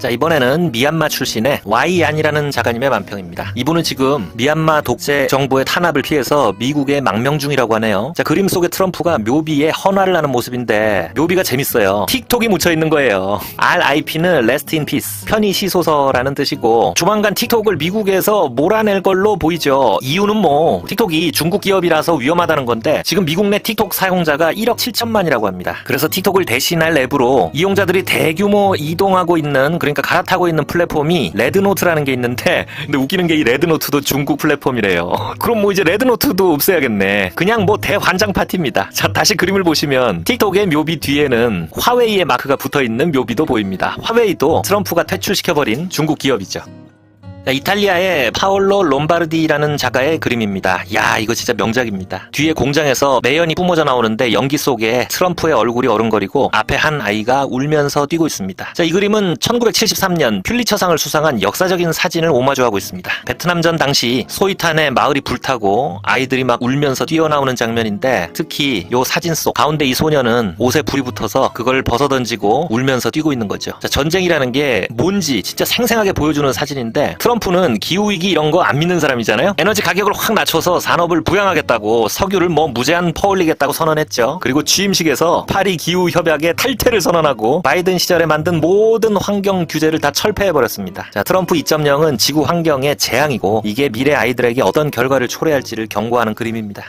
자 이번에는 미얀마 출신의 와이안이라는 작가님의 만평입니다. 이분은 지금 미얀마 독재 정부의 탄압을 피해서 미국에 망명 중이라고 하네요. 자 그림 속의 트럼프가 묘비에 헌화를 하는 모습인데 묘비가 재밌어요. 틱톡이 묻혀 있는 거예요. RIP는 Rest in Peace 편히 시소서라는 뜻이고 조만간 틱톡을 미국에서 몰아낼 걸로 보이죠. 이유는 뭐 틱톡이 중국 기업이라서 위험하다는 건데 지금 미국 내 틱톡 사용자가 1억 7천만이라고 합니다. 그래서 틱톡을 대신할 앱으로 이용자들이 대규모 이동하고 있는 그 러니까 갈아타고 있는 플랫폼이 레드노트라는 게 있는데 근데 웃기는 게 이 레드노트도 중국 플랫폼이래요. 그럼 뭐 이제 레드노트도 없애야겠네. 그냥 뭐 대환장 파티입니다. 자 다시 그림을 보시면 틱톡의 묘비 뒤에는 화웨이의 마크가 붙어 있는 묘비도 보입니다. 화웨이도 트럼프가 퇴출시켜버린 중국 기업이죠. 자, 이탈리아의 파올로 롬바르디라는 작가의 그림입니다. 야, 이거 진짜 명작입니다. 뒤에 공장에서 매연이 뿜어져 나오는데 연기 속에 트럼프의 얼굴이 어른거리고 앞에 한 아이가 울면서 뛰고 있습니다. 자, 이 그림은 1973년 퓰리처상을 수상한 역사적인 사진을 오마주하고 있습니다. 베트남전 당시 소이탄에 마을이 불타고 아이들이 막 울면서 뛰어나오는 장면인데 특히 요 사진 속 가운데 이 소녀는 옷에 불이 붙어서 그걸 벗어던지고 울면서 뛰고 있는 거죠. 자, 전쟁이라는 게 뭔지 진짜 생생하게 보여주는 사진인데 트럼프는 기후위기 이런 거 안 믿는 사람이잖아요. 에너지 가격을 확 낮춰서 산업을 부양하겠다고 석유를 뭐 무제한 퍼올리겠다고 선언했죠. 그리고 취임식에서 파리 기후 협약의 탈퇴를 선언하고 바이든 시절에 만든 모든 환경 규제를 다 철폐해버렸습니다. 자, 트럼프 2.0은 지구 환경의 재앙이고 이게 미래 아이들에게 어떤 결과를 초래할지를 경고하는 그림입니다.